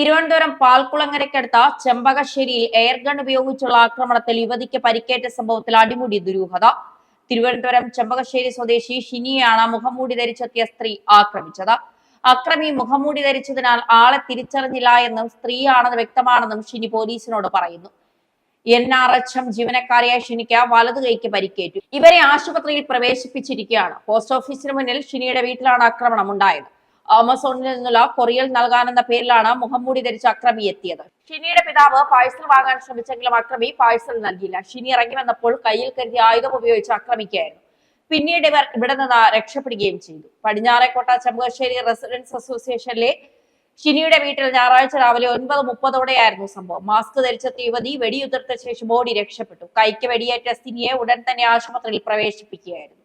Thiruvananthapuram പാൽക്കുളങ്ങരയ്ക്കടുത്ത ചെമ്പകശ്ശേരിയിൽ air gun ഉപയോഗിച്ചുള്ള ആക്രമണത്തിൽ യുവതിക്ക് പരിക്കേറ്റ സംഭവത്തിൽ അടിമുടി ദുരൂഹത. തിരുവനന്തപുരം ചെമ്പകശ്ശേരി സ്വദേശി ഷിനിയാണ് മുഖംമൂടി ധരിച്ചെത്തിയ സ്ത്രീ ആക്രമിച്ചത്. അക്രമി മുഖംമൂടി ധരിച്ചതിനാൽ ആളെ തിരിച്ചറിഞ്ഞില്ല എന്നും സ്ത്രീയാണെന്ന് വ്യക്തമാണെന്നും ഷിനി പോലീസിനോട് പറയുന്നു. എൻ ആർ എച്ച് എം ജീവനക്കാരിയായ ഷിനിക്ക് വലതു കൈക്ക് പരിക്കേറ്റു. ഇവരെ ആശുപത്രിയിൽ പ്രവേശിപ്പിച്ചിരിക്കുകയാണ്. പോസ്റ്റ് ഓഫീസിന് മുന്നിൽ ഷിനിയുടെ വീട്ടിലാണ് ആക്രമണം ഉണ്ടായത്. ആമസോണിൽ നിന്നുള്ള കൊറിയൽ നൽകാനെന്ന പേരിലാണ് മുഖംമൂടി ധരിച്ച അക്രമി എത്തിയത്. ഷിനിയുടെ പിതാവ് പാഴ്സൽ വാങ്ങാൻ ശ്രമിച്ചെങ്കിലും അക്രമി പാഴ്സൽ നൽകിയില്ല. ഷിനി ഇറങ്ങി വന്നപ്പോൾ കയ്യിൽ കരുതിയ ആയുധം ഉപയോഗിച്ച് ആക്രമിക്കുകയായിരുന്നു പിന്നീട് ഇവർ ഇവിടെ നിന്ന് രക്ഷപ്പെടുകയും ചെയ്തു. പടിഞ്ഞാറേക്കോട്ട ചെമ്പകശ്ശേരി റെസിഡൻസ് അസോസിയേഷനിലെ ഷിനിയുടെ വീട്ടിൽ ഞായറാഴ്ച രാവിലെ ഒൻപത് മുപ്പതോടെയായിരുന്നു സംഭവം. മാസ്ക് ധരിച്ച യുവതി വെടിയുതിർത്ത ശേഷം ഓടി രക്ഷപ്പെട്ടു. കൈക്ക് വെടിയേറ്റ സ്ഥിനിയെ ഉടൻ തന്നെ ആശുപത്രിയിൽ പ്രവേശിപ്പിക്കുകയായിരുന്നു.